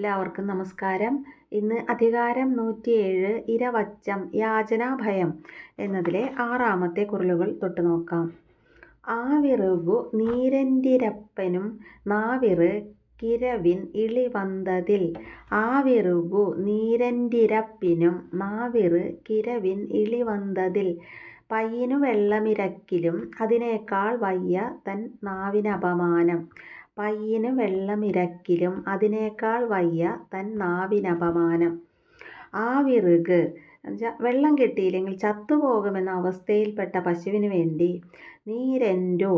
എല്ലാവർക്കും നമസ്കാരം. ഇന്ന് അധികാരം നൂറ്റിയേഴ് ഇരവച്ചം യാചനാഭയം എന്നതിലെ ആറാമത്തെ കുരലുകൾ തൊട്ട് നോക്കാം. ആവിറുകു നീരന്തിരപ്പനും നാവിറ് കിരവിൻ ഇളിവന്തതിൽ ആവിറുകു നീരന്തിരപ്പിനും നാവിറ് കിരവിൻ ഇളിവന്തതിൽ പയ്യനു വെള്ളമിരക്കിലും അതിനേക്കാൾ വയ്യ തൻ നാവിനപമാനം. പയ്യന് വെള്ളമിരക്കിലും അതിനേക്കാൾ വയ്യ തൻ നാവിനപമാനം. ആവിറുക് വെള്ളം കിട്ടിയില്ലെങ്കിൽ ചത്തുപോകുമെന്ന അവസ്ഥയിൽപ്പെട്ട പശുവിന് വേണ്ടി നീരെന്റോ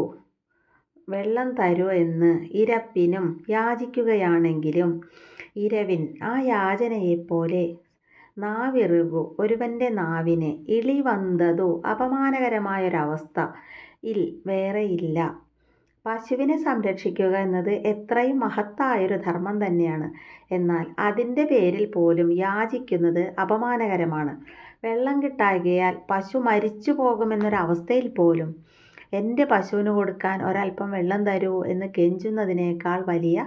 വെള്ളം തരൂ എന്ന് ഇരപ്പിനും യാചിക്കുകയാണെങ്കിലും ഇരവിൻ ആ യാചനയെപ്പോലെ നാവിറുകു ഒരുവന്റെ നാവിന് ഇളി വന്നതോ അപമാനകരമായൊരവസ്ഥ ഇൽ വേറെയില്ല പശുവിനെ സംരക്ഷിക്കുക എന്നത് എത്രയും മഹത്തായൊരു ധർമ്മം തന്നെയാണ്. എന്നാൽ അതിന്റെ പേരിൽ പോലും യാചിക്കുന്നത് അപമാനകരമാണ്. വെള്ളം കിട്ടായകയാൽ പശു മരിച്ചു പോകുമെന്നൊരവസ്ഥയിൽ പോലും എന്റെ പശുവിന് കൊടുക്കാൻ ഒരല്പം വെള്ളം തരൂ എന്ന് കെഞ്ചുന്നതിനേക്കാൾ വലിയ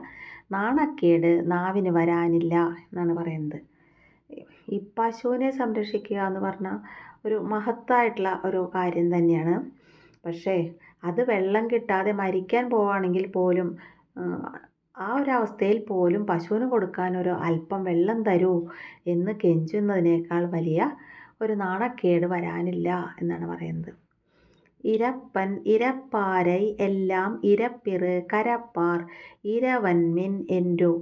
നാണക്കേട് നാവിന് വരാനില്ല എന്നാണ് പറയുന്നത്. ഈ പശുവിനെ സംരക്ഷിക്കുക എന്ന് പറഞ്ഞാൽ ഒരു മഹത്തായിട്ടുള്ള ഒരു കാര്യം തന്നെയാണ്. പക്ഷേ അത് വെള്ളം കിട്ടാതെ മരിക്കാൻ പോവുകയാണെങ്കിൽ പോലും ആ ഒരു അവസ്ഥയിൽ പോലും പശുവിന് കൊടുക്കാൻ ഒരു അല്പം വെള്ളം തരൂ എന്ന് കെഞ്ചുന്നതിനേക്കാൾ വലിയ ഒരു നാണക്കേട് വരാനില്ല എന്നാണ് പറയുന്നത്. ഇരപ്പൻ ഇരപ്പാരൈ എല്ലാം ഇരപ്പിറ് കരപ്പാർ ഇരവൻമിൻ എൻഡു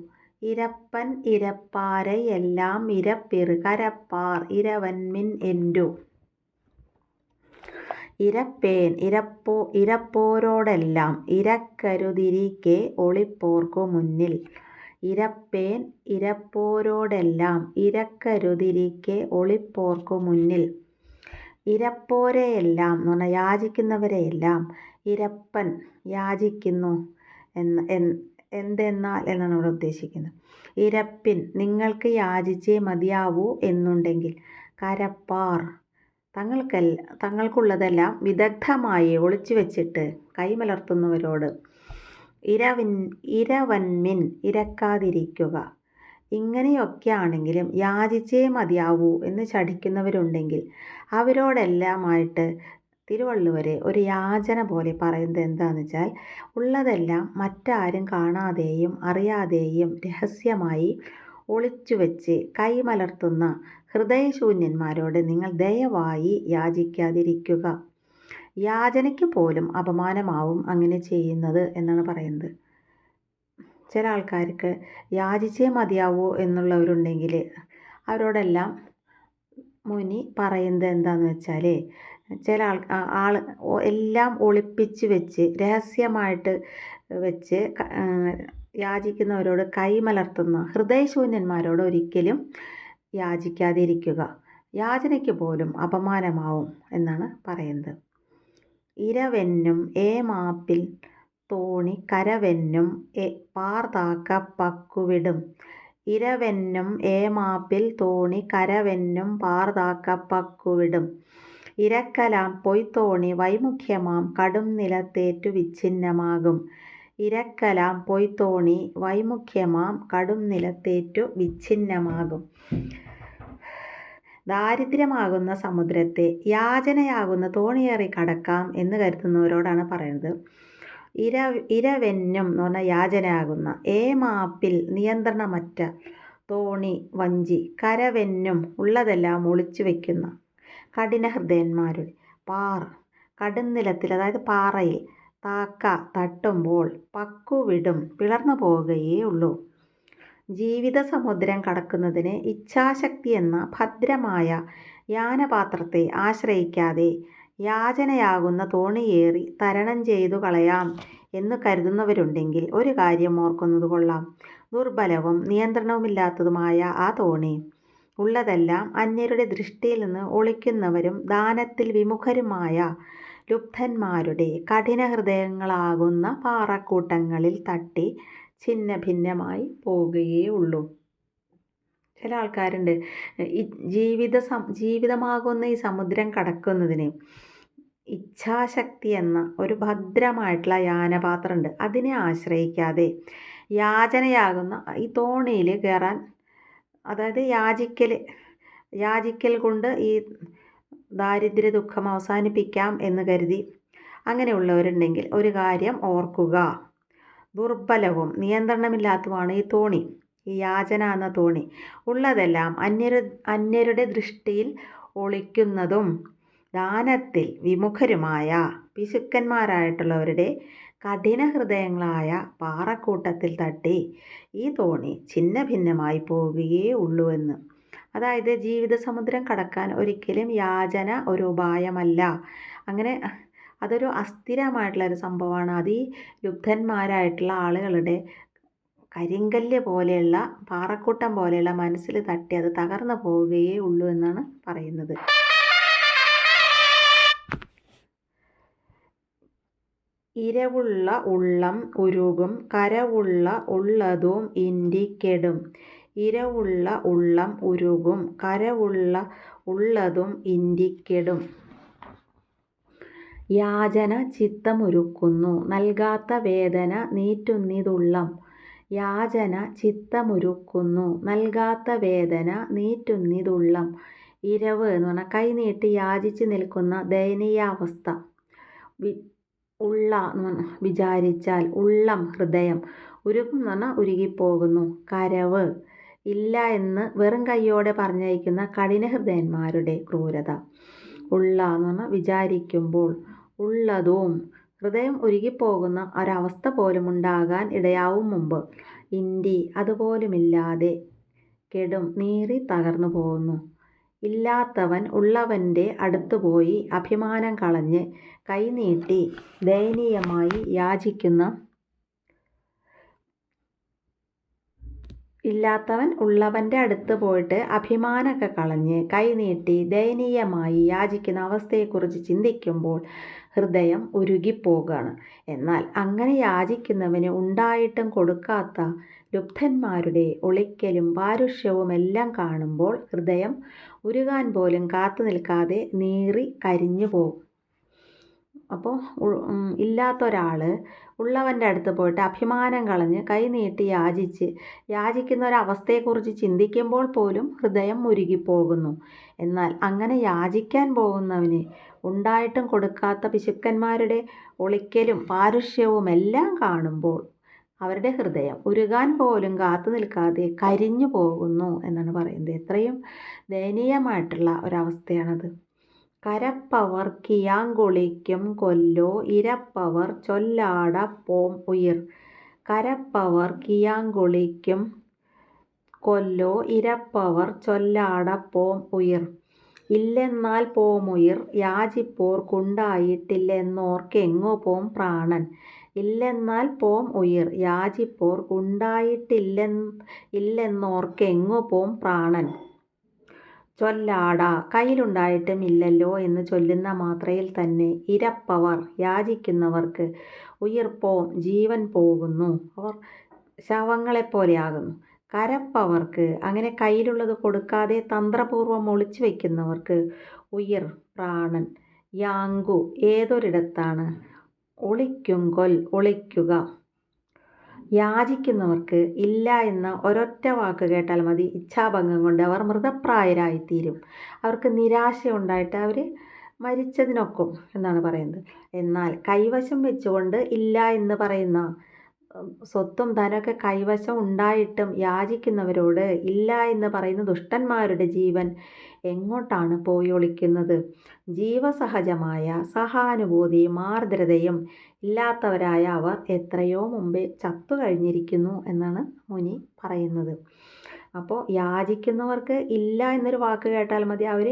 ഇരപ്പൻ ഇരപ്പാരൈ എല്ലാം ഇരപ്പിറ് കരപ്പാർ ഇരവൻമിൻ എൻഡു ഇരപ്പേൻ ഇരപ്പോ ഇരപ്പോരോടെല്ലാം ഇരക്കരുതിരിക്കെ ഒളിപ്പോർക്കു മുന്നിൽ. ഇരപ്പേൻ ഇരപ്പോരോടെല്ലാം ഇരക്കരുതിരിക്കെ ഒളിപ്പോർക്കു മുന്നിൽ. ഇരപ്പോരെയെല്ലാം എന്ന് പറഞ്ഞാൽ യാചിക്കുന്നവരെയെല്ലാം ഇരപ്പൻ യാചിക്കുന്നു എന്ന് എന്തെന്നാൽ എന്നാണ് ഇവിടെ ഉദ്ദേശിക്കുന്നത്. ഇരപ്പിൻ നിങ്ങൾക്ക് യാചിച്ചേ മതിയാവൂ എന്നുണ്ടെങ്കിൽ കരപ്പാർ തങ്ങൾക്കല്ല തങ്ങൾക്കുള്ളതെല്ലാം വിദഗ്ധമായി ഒളിച്ചു വെച്ചിട്ട് കൈമലർത്തുന്നവരോട് ഇരവിൻ ഇരവന്മിൻ ഇരക്കാതിരിക്കുക. ഇങ്ങനെയൊക്കെയാണെങ്കിലും യാചിച്ചേ മതിയാവൂ എന്ന് ചടിക്കുന്നവരുണ്ടെങ്കിൽ അവരോടെല്ലാമായിട്ട് തിരുവള്ളുവരെ ഒരു യാചന പോലെ പറയുന്നത് എന്താണെന്ന് വെച്ചാൽ ഉള്ളതെല്ലാം മറ്റാരും കാണാതെയും അറിയാതെയും രഹസ്യമായി ഒളിച്ചു വെച്ച് കൈമലർത്തുന്ന ഹൃദയശൂന്യന്മാരോട് നിങ്ങൾ ദയവായി യാചിക്കാതിരിക്കുക. യാചനയ്ക്ക് പോലും അപമാനമാവും അങ്ങനെ ചെയ്യുന്നത് എന്നാണ് പറയുന്നത്. ചില ആൾക്കാർക്ക് യാചിച്ചേ മതിയാവൂ എന്നുള്ളവരുണ്ടെങ്കിൽ അവരോടെല്ലാം മുനി പറയുന്നത് എന്താണെന്ന് വെച്ചാൽ ചില ആൾ ആൾ എല്ലാം ഒളിപ്പിച്ച് വെച്ച് രഹസ്യമായിട്ട് വെച്ച് യാചിക്കുന്നവരോട് കൈമലർത്തുന്ന ഹൃദയശൂന്യന്മാരോട് ഒരിക്കലും യാചിക്കാതിരിക്കുക. യാചനയ്ക്ക് പോലും അപമാനമാവും എന്നാണ് പറയുന്നത്. ഇരവെന്നും ഏമാപ്പിൽ മാപ്പിൽ തോണി കരവെന്നും പാർതാക്ക പക്കുവിടും. ഇരവെന്നും ഏമാപ്പിൽ മാപ്പിൽ തോണി കരവെന്നും പാർതാക്ക പക്കുവിടും. ഇരക്കലാം പൊയ്ത്തോണി വൈമുഖ്യമാം കടും നിലത്തേറ്റു വിച്ഛിന്നമാകും. ഇരക്കലാം പൊയ്ത്തോണി വൈമുഖ്യമാം കടും നിലത്തേറ്റു വിച്ഛിന്നമാകും. ദാരിദ്ര്യമാകുന്ന സമുദ്രത്തെ യാചനയാകുന്ന തോണിയേറി കടക്കാം എന്ന് കരുതുന്നവരോടാണ് പറയുന്നത്. ഇര ഇരവെന്നും എന്ന് പറഞ്ഞാൽ യാചനയാകുന്ന ഏമാപ്പിൽ നിയന്ത്രണമറ്റ തോണി വഞ്ചി കരവെന്നും ഉള്ളതെല്ലാം ഒളിച്ചു വയ്ക്കുന്ന കഠിനഹൃദയന്മാരുടെ പാർ കടുംനിലത്തിൽ അതായത് പാറയിൽ താക്ക തട്ടുമ്പോൾ പക്കുവിടും പിളർന്നു പോവുകയേ ഉള്ളൂ ജീവിത സമുദ്രം കടക്കുന്നതിന് ഇച്ഛാശക്തി എന്ന ഭദ്രമായ യാനപാത്രത്തെ ആശ്രയിക്കാതെ യാചനയാകുന്ന തോണിയേറി തരണം ചെയ്തു കളയാം എന്ന് കരുതുന്നവരുണ്ടെങ്കിൽ ഒരു കാര്യം ഓർക്കുന്നത് കൊള്ളാം. ദുർബലവും നിയന്ത്രണവുമില്ലാത്തതുമായ ആ തോണി. ഉള്ളതെല്ലാം അന്യരുടെ ദൃഷ്ടിയിൽ നിന്ന് ഒളിക്കുന്നവരും ദാനത്തിൽ വിമുഖരുമായ ലുബ്ധന്മാരുടെ കഠിനഹൃദയങ്ങളാകുന്ന പാറക്കൂട്ടങ്ങളിൽ തട്ടി ഛിന്ന ഭിന്നമായി പോകുകയേ ഉള്ളൂ ചില ആൾക്കാരുണ്ട് ജീവിത ജീവിതമാകുന്ന ഈ സമുദ്രം കടക്കുന്നതിന് ഇച്ഛാശക്തി എന്ന ഒരു ഭദ്രമായിട്ടുള്ള യാനപാത്രമുണ്ട്. അതിനെ ആശ്രയിക്കാതെ യാചനയാകുന്ന ഈ തോണിയിൽ കയറാൻ അതായത് യാചിക്കൽ യാചിക്കൽ കൊണ്ട് ഈ ദാരിദ്ര്യ ദുഃഖം അവസാനിപ്പിക്കാം എന്ന് കരുതി. അങ്ങനെയുള്ളവരുണ്ടെങ്കിൽ ഒരു കാര്യം ഓർക്കുക. ദുർബലവും നിയന്ത്രണമില്ലാത്തതുമാണ് ഈ തോണി. ഈ യാചന എന്ന തോണി ഉള്ളതെല്ലാം അന്യരു അന്യരുടെ ദൃഷ്ടിയിൽ ഒളിക്കുന്നതും ദാനത്തിൽ വിമുഖരുമായ പിശുക്കന്മാരായിട്ടുള്ളവരുടെ കഠിന ഹൃദയങ്ങളായ പാറക്കൂട്ടത്തിൽ തട്ടി ഈ തോണി ഛിന്ന ഭിന്നമായി പോവുകയേ ഉള്ളൂ എന്ന്. അതായത് ജീവിത സമുദ്രം കടക്കാൻ ഒരിക്കലും യാചന ഒരു ഉപായമല്ല. അങ്ങനെ അതൊരു അസ്ഥിരമായിട്ടുള്ള ഒരു സംഭവമാണ്. അത് ലുബ്ധന്മാരായിട്ടുള്ള ആളുകളുടെ കരിങ്കല്ല് പോലെയുള്ള പാറക്കൂട്ടം പോലെയുള്ള മനസ്സിൽ തട്ടി അത് തകർന്നു പോവുകയേ ഉള്ളൂ എന്നാണ് പറയുന്നത്. ഇരവുള്ള ഉള്ളം ഉരുകും കരവുള്ള ഉള്ളതും ഇൻഡിക്കെടും. ഇരവുള്ള ഉള്ളം ഉരുകും കരവുള്ള ഉള്ളതും ഇന്തിക്കെടും യാചന ചിത്തമുരുക്കുന്നു നൽകാത്ത വേദന നീറ്റുന്നിതുള്ളം. യാചന ചിത്തമുരുക്കുന്നു നൽകാത്ത വേദന നീറ്റുന്നിതുള്ളം. ഇരവ് എന്ന് പറഞ്ഞാൽ കൈനീട്ടി യാചിച്ച് നിൽക്കുന്ന ദയനീയാവസ്ഥ. ഉള്ള എന്ന് വിചാരിച്ചാൽ ഉള്ളം ഹൃദയം. ഉരുകും എന്ന് പറഞ്ഞാൽ ഉരുകിപ്പോകുന്നു കരവ്. ഇല്ല എന്ന് വെറും കൈയോടെ പറഞ്ഞയക്കുന്ന കഠിനഹൃദയന്മാരുടെ ക്രൂരത. ഉള്ള എന്ന് പറഞ്ഞാൽ വിചാരിക്കുമ്പോൾ ഉള്ളതും ഹൃദയം ഉരുകിപ്പോകുന്ന ഒരവസ്ഥ പോലും ഉണ്ടാകാൻ ഇടയാവും മുമ്പ്. ഇന്ത്യ അതുപോലുമില്ലാതെ കെടും നീറി തകർന്നു പോകുന്നു. ഇല്ലാത്തവൻ ഉള്ളവന്റെ അടുത്തുപോയി അഭിമാനം കളഞ്ഞ് കൈനീട്ടി ദയനീയമായി യാചിക്കുന്ന ഇല്ലാത്തവൻ ഉള്ളവന്റെ അടുത്ത് പോയിട്ട് അഭിമാനമൊക്കെ കളഞ്ഞ് കൈനീട്ടി ദയനീയമായി യാചിക്കുന്ന അവസ്ഥയെക്കുറിച്ച് ചിന്തിക്കുമ്പോൾ ഹൃദയം ഉരുകിപ്പോകുകയാണ് എന്നാൽ അങ്ങനെ യാചിക്കുന്നവന് ഉണ്ടായിട്ടും കൊടുക്കാത്ത ലുബ്ധന്മാരുടെ ഒളിക്കലും പാരുഷ്യവും എല്ലാം കാണുമ്പോൾ ഹൃദയം ഉരുകാൻ പോലും കാത്തു നിൽക്കാതെ നീറി കരിഞ്ഞു പോകും അപ്പോൾ ഇല്ലാത്ത ഒരാൾ ഉള്ളവന്റെ അടുത്ത് പോയിട്ട് അഭിമാനം കളഞ്ഞ് കൈ നീട്ടി യാചിച്ച് യാചിക്കുന്ന ഒരവസ്ഥയെക്കുറിച്ച് ചിന്തിക്കുമ്പോൾ പോലും ഹൃദയം മുരുകിപ്പോകുന്നു. എന്നാൽ അങ്ങനെ യാചിക്കാൻ പോകുന്നവന് ഉണ്ടായിട്ടും കൊടുക്കാത്ത പിശുക്കന്മാരുടെ ഒളിക്കലും പാരുഷ്യവും എല്ലാം കാണുമ്പോൾ അവരുടെ ഹൃദയം ഉരുകാൻ പോലും കാത്തു നിൽക്കാതെ കരിഞ്ഞു പോകുന്നു എന്നാണ് പറയുന്നത്. എത്രയും ദയനീയമായിട്ടുള്ള ഒരവസ്ഥയാണത്. കരപ്പവർ കിയാങ്കുളിക്കും കൊല്ലോ ഇരപ്പവർ ചൊല്ലാട പോം ഉയിർ. കരപ്പവർ കിയാങ്കുളിക്കും കൊല്ലോ ഇരപ്പവർ ചൊല്ലാട പോം ഉയിർ. ഇല്ലെന്നാൽ പോമുയിർ യാചിപ്പോർ കുണ്ടായിട്ടില്ലെന്നോർക്കെങ്ങു പോം പ്രാണൻ. ഇല്ലെന്നാൽ പോം ഉയിർ യാചിപ്പോർ കുണ്ടായിട്ടില്ലെന്ന് ഇല്ലെന്നോർക്കെങ്ങു പോം പ്രാണൻ. ചൊല്ലാട. കയ്യിലുണ്ടായിട്ടും ഇല്ലല്ലോ എന്ന് ചൊല്ലുന്ന മാത്രയിൽ തന്നെ ഇരപ്പവർ യാചിക്കുന്നവർക്ക് ഉയിർപ്പോം ജീവൻ പോകുന്നു. അവർ ശവങ്ങളെപ്പോലെയാകുന്നു. കരപ്പവർക്ക് അങ്ങനെ കയ്യിലുള്ളത് കൊടുക്കാതെ തന്ത്രപൂർവം ഒളിച്ചു വയ്ക്കുന്നവർക്ക് ഉയിർ പ്രാണൻ യാങ്കു ഏതൊരിടത്താണ്? ഒളിക്കുങ്കൊൽ ഒളിക്കുക. യാചിക്കുന്നവർക്ക് ഇല്ല എന്ന ഒരൊറ്റ വാക്ക് കേട്ടാൽ മതി. ഇച്ഛാഭംഗം കൊണ്ട് അവർ മൃതപ്രായരായിത്തീരും. അവർക്ക് നിരാശയുണ്ടായിട്ട് അവർ മരിച്ചതിനൊക്കും എന്നാണ് പറയുന്നത്. എന്നാൽ കൈവശം വെച്ചുകൊണ്ട് ഇല്ല എന്ന് പറയുന്ന സ്വത്തും ധനമൊക്കെ കൈവശം ഉണ്ടായിട്ടും യാചിക്കുന്നവരോട് ഇല്ല എന്ന് പറയുന്ന ദുഷ്ടന്മാരുടെ ജീവൻ എങ്ങോട്ടാണ് പോയി ഒളിക്കുന്നത്? ജീവസഹജമായ സഹാനുഭൂതിയും ആർദ്രതയും ഇല്ലാത്തവരായ അവർ എത്രയോ മുമ്പേ ചത്തു കഴിഞ്ഞിരിക്കുന്നു എന്നാണ് മുനി പറയുന്നത്. അപ്പോൾ യാചിക്കുന്നവർക്ക് ഇല്ല എന്നൊരു വാക്ക് കേട്ടാൽ മതി. അവർ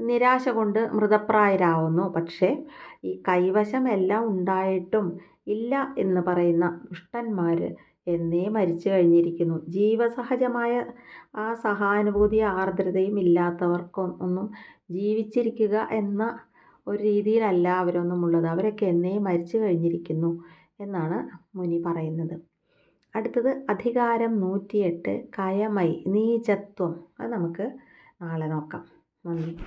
നിരാശ കൊണ്ട് മൃതപ്രായരാവുന്നു. പക്ഷേ ഈ കൈവശം എല്ലാം ഉണ്ടായിട്ടും ഇല്ല എന്ന് പറയുന്ന ദുഷ്ടന്മാർ എന്നേ മരിച്ചു കഴിഞ്ഞിരിക്കുന്നു. ജീവസഹജമായ ആ സഹാനുഭൂതി ആർദ്രതയും ഇല്ലാത്തവർക്കൊന്നും ജീവിച്ചിരിക്കുക എന്ന ഒരു രീതിയിലല്ല അവരൊന്നും ഉള്ളത് അവരൊക്കെ എന്നേ മരിച്ചു കഴിഞ്ഞിരിക്കുന്നു എന്നാണ് മുനി പറയുന്നത്. അടുത്തത് അധികാരം നൂറ്റിയെട്ട് കയമൈ നീചത്വം. അത് നമുക്ക് നാളെ നോക്കാം. നന്ദി.